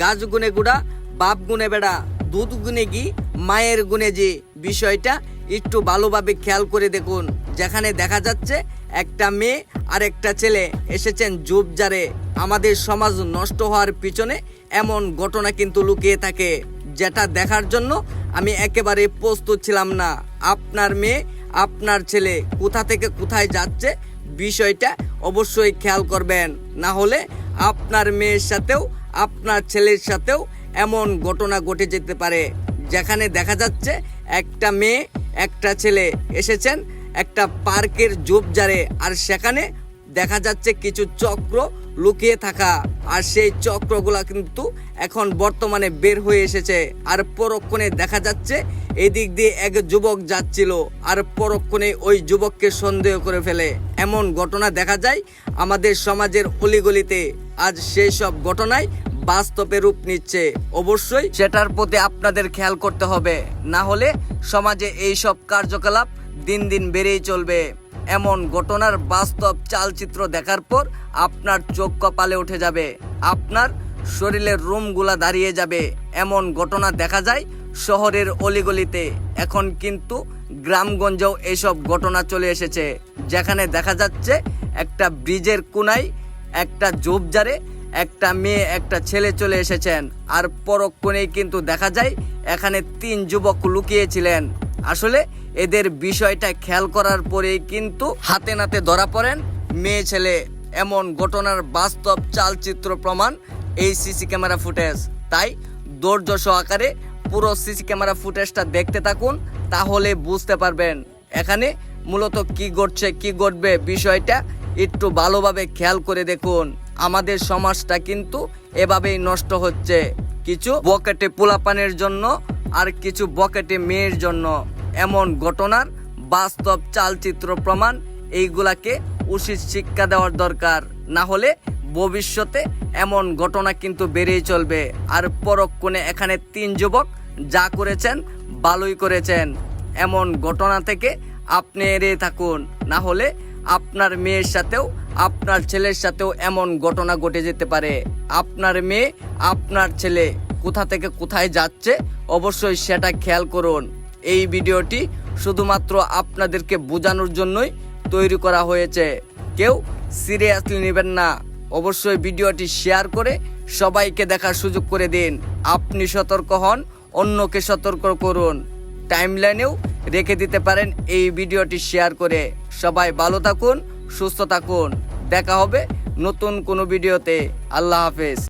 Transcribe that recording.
গাছ গুনে গুড়া, বাপ গুনে বেড়া, দুধ গুনে ঘি, মায়ের গুনে যে বিষয়টা, একটু ভালোভাবে খেয়াল করে দেখুন। যেখানে দেখা যাচ্ছে, একটা মেয়ে আর একটা ছেলে এসেছেন জুবজারে। আমাদের সমাজ নষ্ট হওয়ার পিছনে এমন ঘটনা কিন্তু লুকিয়ে থাকে। যেটা দেখার জন্য আমি একেবারে প্রস্তুত ছিলাম না। আপনার মেয়ে, আপনার ছেলে কোথা থেকে কোথায় যাচ্ছে, বিষয়টা অবশ্যই খেয়াল করবেন। না হলে আপনার মেয়ের সাথেও আপনার ছেলের সাথেও এমন ঘটনা ঘটে যেতে পারে। যেখানে দেখা যাচ্ছে একটা মেয়ে, একটা ছেলে এসেছেন একটা পার্কের জোপজারে আর সেখানে দেখা যাচ্ছে কিছু চক্র লুকিয়ে থাকা। আর সেই চক্রগুলা কিন্তু এখন বর্তমানে বের হয়ে এসেছে। আর পরক্ষণে দেখা যাচ্ছে এদিক দিয়ে এক যুবক যাচ্ছিল আর পরক্ষণে ওই যুবককে সন্দেহ করে ফেলে। এমন ঘটনা দেখা যায় আমাদের সমাজের অলিগলিতে। আজ সেই সব ঘটনায় বাস্তবে রূপ নিচ্ছে। অবশ্যই সেটার প্রতি আপনাদের খেয়াল করতে হবে। না হলে সমাজে এই সব কার্যকলাপ দিন দিন বেড়েই চলবে। এমন ঘটনার বাস্তব চালচিত্র দেখার পর আপনার চোখ কপালে উঠে যাবে। আপনার শরীরের রুমগুলা দাঁড়িয়ে যাবে। এমন ঘটনা দেখা যায় শহরের অলিগলিতে। এখন কিন্তু গ্রামগঞ্জেও এইসব ঘটনা চলে এসেছে। যেখানে দেখা যাচ্ছে একটা ব্রিজের কোনায় একটা জোবজারে একটা মেয়ে, একটা ছেলে চলে এসেছেন। আর পরক্ষণেই কিন্তু দেখা যায়, এখানে তিন যুবক লুকিয়েছিলেন। আসলে এদের বিষয়টা খেয়াল করার পরেই কিন্তু হাতে নাতে ধরা পড়েন মেয়ে ছেলে। এমন ঘটনার বাস্তব চালচিত্র প্রমাণ এই সিসি ক্যামেরা ফুটেজ। তাই ধৈর্য সহকারে পুরো সিসি ক্যামেরা ফুটেজটা দেখতে থাকুন, তাহলে বুঝতে পারবেন এখানে মূলত কি ঘটছে, কি ঘটবে বিষয়টা। একটু ভালোভাবে খেয়াল করে দেখুন। আমাদের সমাজটা কিন্তু এভাবেই নষ্ট হচ্ছে। কিছু বকেটে পোলাপানের জন্য আর কিছু বকেটে মেয়ের জন্য এমন ঘটনার বাস্তব চালচিত্র প্রমাণ এইগুলাকে উচিত শিক্ষা দেওয়ার দরকার। না হলে ভবিষ্যতে এমন ঘটনা কিন্তু বেড়েই চলবে। আর পরক্ষণে এখানে তিন যুবক যা করেছেন, ভালোই করেছেন। এমন ঘটনা থেকে আপনি এড়িয়ে থাকুন। না হলে আপনার মেয়ের সাথেও, আপনার ছেলের সাথেও এমন ঘটনা ঘটে যেতে পারে। আপনার মেয়ে, আপনার ছেলে কোথা থেকে কোথায় যাচ্ছে, অবশ্যই সেটা খেয়াল করুন। এই ভিডিওটি শুধুমাত্র আপনাদেরকে বোঝানোর জন্যই তৈরি করা হয়েছে। কেউ সিরিয়াসলি নেবেন না। অবশ্যই ভিডিওটি শেয়ার করে সবাইকে দেখার সুযোগ করে দিন। আপনি সতর্ক হন, অন্যকে সতর্ক করুন। টাইমলাইনেও রেখে দিতে পারেন এই ভিডিওটি শেয়ার করে। সবাই ভালো থাকুন সুস্থ থাকুন। দেখা হবে নতুন কোনো ভিডিওতে। আল্লাহ হাফেজ।